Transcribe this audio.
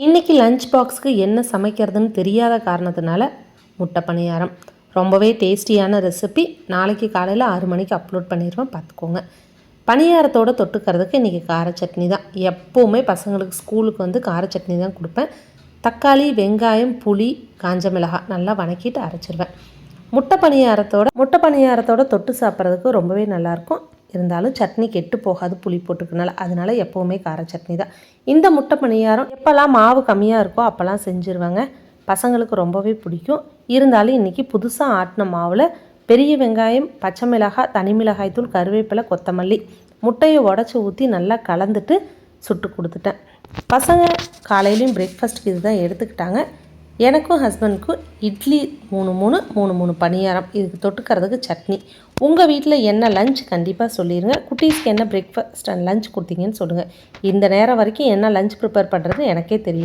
இன்றைக்கி லஞ்ச் பாக்ஸுக்கு என்ன சமைக்கிறதுன்னு தெரியாத காரணத்தினால முட்டை பணியாரம். ரொம்பவே டேஸ்டியான ரெசிபி நாளைக்கு காலையில் ஆறு மணிக்கு அப்லோட் பண்ணிடுவேன் பார்த்துக்கோங்க. பணியாரத்தோட தொட்டுக்கிறதுக்கு இன்றைக்கி கார சட்னி தான். எப்போவுமே பசங்களுக்கு ஸ்கூலுக்கு வந்து கார சட்னி தான் கொடுப்பேன். தக்காளி வெங்காயம் புளி காஞ்ச மிளகாய் நல்லா வணக்கிட்டு அரைச்சிருவேன். முட்டை பணியாரத்தோட முட்டை பணியாரத்தோட தொட்டு சாப்பிட்றதுக்கு ரொம்பவே நல்லாயிருக்கும் இருந்தாலும் சட்னி கெட்டு போகாது புளி போட்டுக்கனால. அதனால் எப்போவுமே கார சட்னி தான். இந்த முட்டை பணியாரம் எப்போல்லாம் மாவு கம்மியாக இருக்கோ அப்போல்லாம் செஞ்சுருவாங்க. பசங்களுக்கு ரொம்பவே பிடிக்கும். இருந்தாலும் இன்றைக்கி புதுசாக ஆட்டின மாவில் பெரிய வெங்காயம் பச்சை மிளகாய் தனி மிளகாய் தூள் கருவேப்பிலை கொத்தமல்லி முட்டையை உடச்சி ஊற்றி நல்லா கலந்துட்டு சுட்டு கொடுத்துட்டேன். பசங்க காலையிலையும் பிரேக்ஃபாஸ்ட்டுக்கு இதுதான் எடுத்துக்கிட்டாங்க. எனக்கும் ஹஸ்பண்டுக்கும் இட்லி மூணு மூணு மூணு மூணு பணியாரம். இதுக்கு தொட்டுக்கிறதுக்கு சட்னி. உங்கள் வீட்டில் என்ன லஞ்ச் கண்டிப்பாக சொல்லிடுங்க குட்டீஸ்க்கு என்ன பிரேக்ஃபாஸ்ட் அண்ட் லஞ்ச் கொடுத்தீங்கன்னு சொல்லுங்கள் இந்த நேரம் வரைக்கும் என்ன லஞ்ச் ப்ரிப்பேர் பண்ணுறது எனக்கே தெரியல